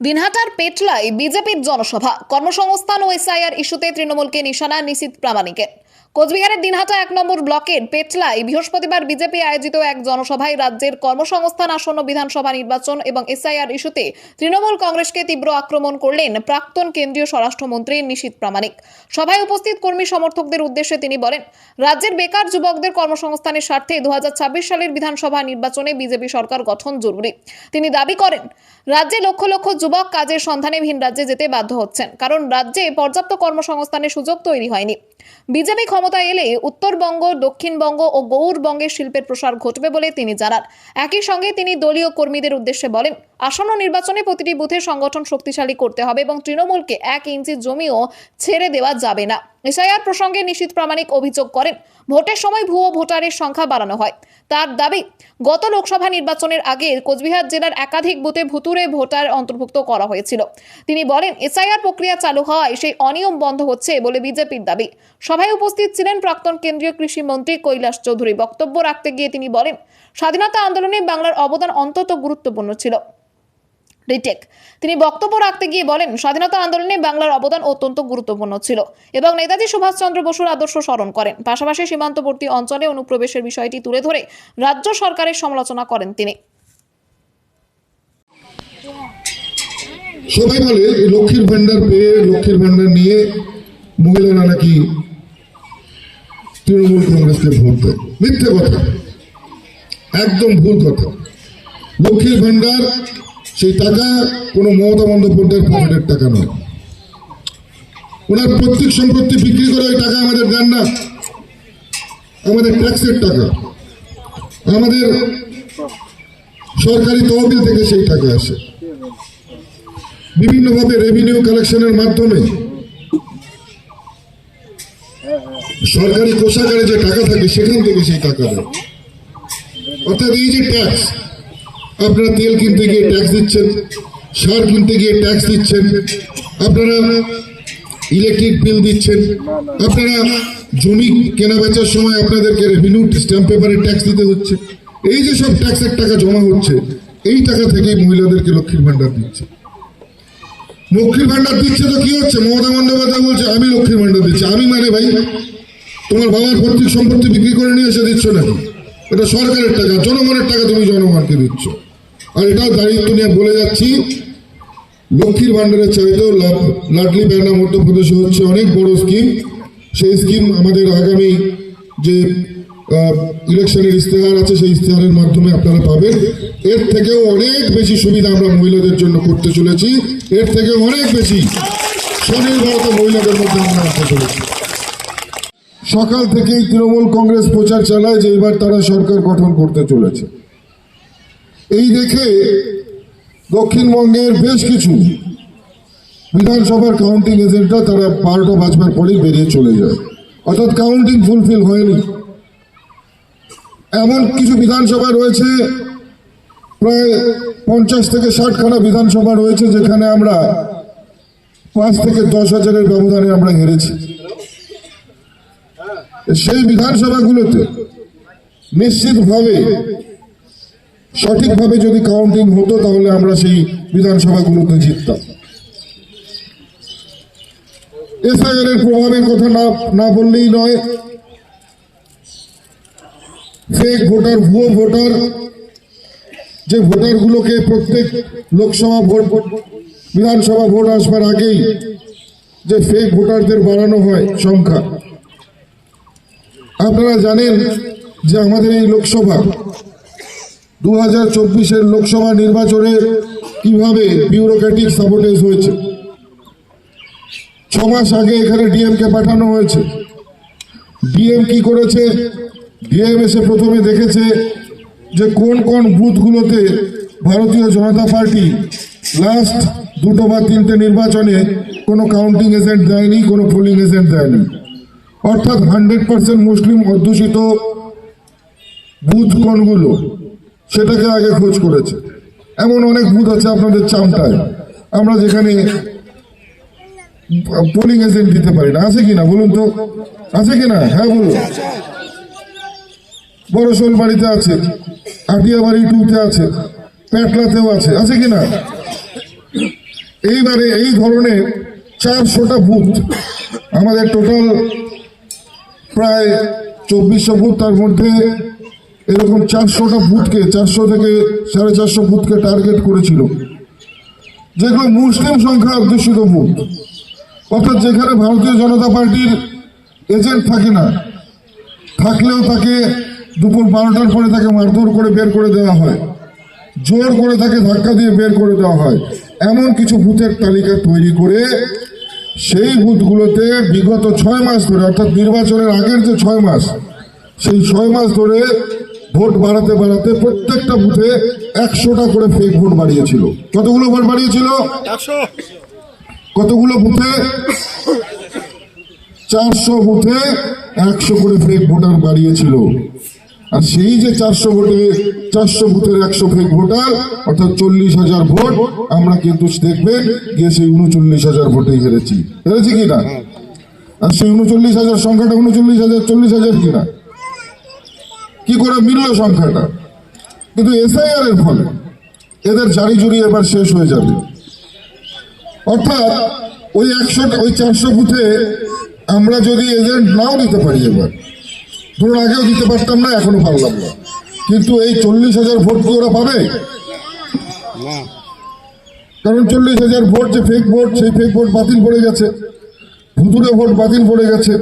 দিনহাটার পেটলায় বিজেপির জনসভা। কর্মসংস্থান ও এসআইআর ইস্যুতে তৃণমূলকে নিশানা নিশ্চিত প্রামাণিকের। কোচবিহারের দিনহাটা এক নম্বর ব্লকের পেটলায় বৃহস্পতিবার বিজেপি আয়োজিত এক জনসভায় রাজ্যের কর্মসংস্থান আসন্ন বিধানসভা নির্বাচন এবং এসআইআর ইস্যুতে তৃণমূল কংগ্রেসকে তীব্র আক্রমণ করলেন প্রাক্তন কেন্দ্রীয় স্বরাষ্ট্রমন্ত্রী নিশীত প্রামাণিক। সভায় উপস্থিত কর্মী সমর্থকদের উদ্দেশ্যে তিনি বলেন, রাজ্যের বেকার যুবকদের কর্মসংস্থানের স্বার্থে দু হাজার ছাব্বিশ সালের বিধানসভা নির্বাচনে বিজেপি সরকার গঠন জরুরি। তিনি দাবি করেন, রাজ্যে লক্ষ লক্ষ যুবক কাজের সন্ধানে ভিন রাজ্যে যেতে বাধ্য হচ্ছেন, কারণ রাজ্যে পর্যাপ্ত কর্মসংস্থানের সুযোগ তৈরি হয়নি। বিজেপি ক্ষমতায় এলে উত্তরবঙ্গ, দক্ষিণবঙ্গ ও গৌরবঙ্গে শিল্পের প্রসার ঘটবে বলে তিনি জানান। একই সঙ্গে তিনি দলীয় কর্মীদের উদ্দেশ্যে বলেন আসন্ন নির্বাচনে প্রতিটি বুথে সংগঠন শক্তিশালী করতে হবে এবং তৃণমূলকে এক ইঞ্চি জমিও ছেড়ে দেওয়া যাবে না। এসআইআর প্রসঙ্গে নিশীত প্রামাণিক অভিযোগ করেন, ভোটের সময় ভুয়ো ভোটারের সংখ্যা বাড়ানো হয়। তার দাবি, গত লোকসভা নির্বাচনের আগে কোচবিহার জেলার একাধিক বুথে ভুতুরে ভোটার অন্তর্ভুক্ত করা হয়েছিল। তিনি বলেন, এসআইআর প্রক্রিয়া চালু হওয়ায় সেই অনিয়ম বন্ধ হচ্ছে বলে বিজেপির দাবি। সভায় উপস্থিত ছিলেন প্রাক্তন কেন্দ্রীয় কৃষি মন্ত্রী কৈলাস চৌধুরী। বক্তব্য রাখতে গিয়ে তিনি বলেন, স্বাধীনতা আন্দোলনে বাংলার অবদান অন্তত গুরুত্বপূর্ণ ছিল। রিটেক। তিনি বক্তব্য রাখতে গিয়ে বলেন, স্বাধীনতা আন্দোলনে বাংলার অবদান অত্যন্ত গুরুত্বপূর্ণ ছিল এবং নেতাজি সুভাষচন্দ্র বসুর আদর্শ স্মরণ করেন। পাশাপাশি সীমান্তবর্তী অঞ্চলে অনুপ্রবেশের বিষয়টি তুলে ধরে রাজ্য সরকারের সমালোচনা করেন তিনি। সবাই বলে লক্ষ্মীর ভান্ডার পেয়ে, লক্ষ্মীর ভান্ডার নিয়ে মহিলারা নাকি তৃণমূল কংগ্রেসকে ভোট দেয়। মিথ্যে কথা। একদম ভুল কথা। লক্ষ্মীর ভান্ডার সেই টাকা কোনো মমতা বন্দ্যোপাধ্যায়ের পকেটের টাকা নয়। ওনার প্রত্যেক সম্পত্তি বিক্রি করে ওই টাকা আমাদের দেন না। আমাদের ট্যাক্সের টাকা। আমাদের সরকারি তহবিল থেকে সেই টাকা আসে। বিভিন্নভাবে রেভিনিউ কালেকশনের মাধ্যমে সরকারি কোষাগারে যে টাকা থাকে, সেখান থেকে সেই টাকা দেয়। অর্থাৎ এই যে ট্যাক্স আপনারা তেল কিনতে গিয়ে ট্যাক্স দিচ্ছেন, সার কিনতে গিয়ে ট্যাক্স দিচ্ছেন, আপনারা ইলেকট্রিক বিল দিচ্ছেন, আপনারা জমি কেনা বেচার সময় আপনাদেরকে রেভিনিউ স্ট্যাম্প পেপারে ট্যাক্স দিতে হচ্ছে। এই যে সব ট্যাক্সের টাকা জমা হচ্ছে, এই টাকা থেকেই মহিলাদেরকে লক্ষ্মীর ভান্ডার দিচ্ছে। লক্ষ্মীর ভান্ডার দিচ্ছে তো কি হচ্ছে? মমতা বন্দ্যোপাধ্যায় বলছে, আমি লক্ষ্মীর ভান্ডার দিচ্ছি। আমি মানে ভাই, তোমার বাবার পৈতৃক সম্পত্তি বিক্রি করে নিয়ে এসে দিচ্ছ নাকি? এটা সরকারের টাকা, জনগণের টাকা তুমি জনগণকে দিচ্ছ। আর এটাও দায়িত্ব নিয়ে বলে যাচ্ছি। লক্ষ্মীর ভান্ডারের চাইতেও লাভ- লাডলি বেহানা মধ্যপ্রদেশে হচ্ছে অনেক বড় স্কিম সেই স্কিম আমাদের আগামী যে ইলেকশনের ইস্তেহার আছে, সেই ইস্তেহারের মাধ্যমে আপনারা পাবেন। এর থেকেও অনেক বেশি সুবিধা আমরা মহিলাদের জন্য করতে চলেছি। এর থেকে অনেক বেশি স্বনির্ভরত মহিলাদের মধ্যে আমরা আনতে চলেছি। সকাল থেকেই তৃণমূল কংগ্রেস প্রচার চালায়, যে এবার তারা সরকার গঠন করতে চলেছে। এই দেখে দক্ষিণবঙ্গের বেশ কিছু বিধানসভার কাউন্টিং এজেন্টরা তারা বারোটা বাজবার পরেই বেরিয়ে চলে যায়। অর্থাৎ কাউন্টিং ফুলফিল হয়নি। এমন কিছু বিধানসভা রয়েছে, প্রায় পঞ্চাশ থেকে ষাটখানা বিধানসভা রয়েছে যেখানে আমরা পাঁচ থেকে দশ হাজারের ব্যবধানে আমরা হেরেছি। সেই বিধানসভাগুলোতে নিশ্চিতভাবে সঠিকভাবে যদি কাউন্টিং হতো, তাহলে আমরা সেই বিধানসভাগুলোতে জিততাম। এসআইআর এর প্রভাবের কথা না না বললেই নয়। ফেক ভোটার ভুয়ো ভোটার যে ভোটারগুলোকে প্রত্যেক লোকসভা ভোট, বিধানসভা ভোট আসবার আগেই যে ফেক ভোটারদের বাড়ানো হয় সংখ্যা। আপনারা জানেন যে আমাদের এই লোকসভা দু হাজার চব্বিশের লোকসভা নির্বাচনে কীভাবে বিউরোক্রেটিক সাবোটেজ হয়েছে? ছ মাস আগে এখানে ডিএমকে পাঠানো হয়েছে। ডিএম কি করেছে? ডিএম এসে প্রথমে দেখেছে যে কোন কোন বুথগুলোতে ভারতীয় জনতা পার্টি লাস্ট দুটো বা তিনটে নির্বাচনে কোনো কাউন্টিং এজেন্ট দেয়নি, কোনো পোলিং এজেন্ট দেয়নি। অর্থাৎ হান্ড্রেড পার্সেন্ট মুসলিম অধ্যুষিত বুথ কোনগুলো? সেটাকে আগে খোঁজ করেছে। এমন অনেক বুথ আছে আপনাদের চামটায়। আমরা যেখানে পোলিং এজেন্ট দিতে পারি না। আছে কিনা বলুন তো? আছে কিনা? হ্যাঁ বলুন। বড় বাড়িতে আছে, আটিয়াবাড়ি টুতে আছে, প্যাটলাতেও আছে। আছে কিনা? এইবারে এই ধরনের চারশোটা বুথ আমাদের টোটাল প্রায় চব্বিশশো বুথ তার মধ্যে এরকম চারশোটা বুথকে চারশো থেকে সাড়ে চারশো বুথকে টার্গেট করেছিল। যেগুলো মুসলিম সংখ্যা অধ্যুষিত বুথ অর্থাৎ যেখানে ভারতীয় জনতা পার্টির এজেন্ট থাকে না, থাকলেও তাকে দুপুর বারোটার পরে তাকে মারধর করে বের করে দেওয়া হয়। জোর করে তাকে ধাক্কা দিয়ে বের করে দেওয়া হয়। এমন কিছু বুথের তালিকা তৈরি করে সেই বুথগুলোতে বিগত ছয় মাস ধরে, অর্থাৎ নির্বাচনের আগের যে ছয় মাস, সেই ছয় মাস ধরে ভোট বাড়াতে বাড়াতে প্রত্যেকটা বুথে একশোটা করে ফেক ভোট বাড়িয়েছিল। কতগুলো ভোট বাড়িয়েছিল? কতগুলো বুথে? চারশো বুথে একশো করে ফেক ভোটার বাড়িয়েছিল। আর সেই যে চারশো ভোটে চারশো ভোটের একশো ফেক ভোটার অর্থাৎ চল্লিশ হাজার ভোট আমরা কিন্তু দেখবেন গিয়ে সেই উনচল্লিশ হাজার ভোটে হেরেছি। হেরেছি কিনা আর সেই উনচল্লিশ হাজার সংখ্যাটা উনচল্লিশ হাজার চল্লিশ হাজার কিনা কি করে মিলল সংখ্যাটা? কিন্তু এসআইআর এর ফলে এদের জারি জুড়ি এবার শেষ হয়ে যাবে। অর্থাৎ ওই একশো ওই চারশো বুথে আমরা যদি এজেন্ট নাও দিতে পারি এবার ধরুন আগেও দিতে পারতাম না এখনও পারলাম না কিন্তু এই চল্লিশ হাজার ভোট কি ওরা পাবে? কারণ চল্লিশ হাজার ভোট যে ফেক ভোট সেই ফেক ভোট বাতিল পড়ে গেছে। ভুতুরে ভোট বাতিল পড়ে গেছে।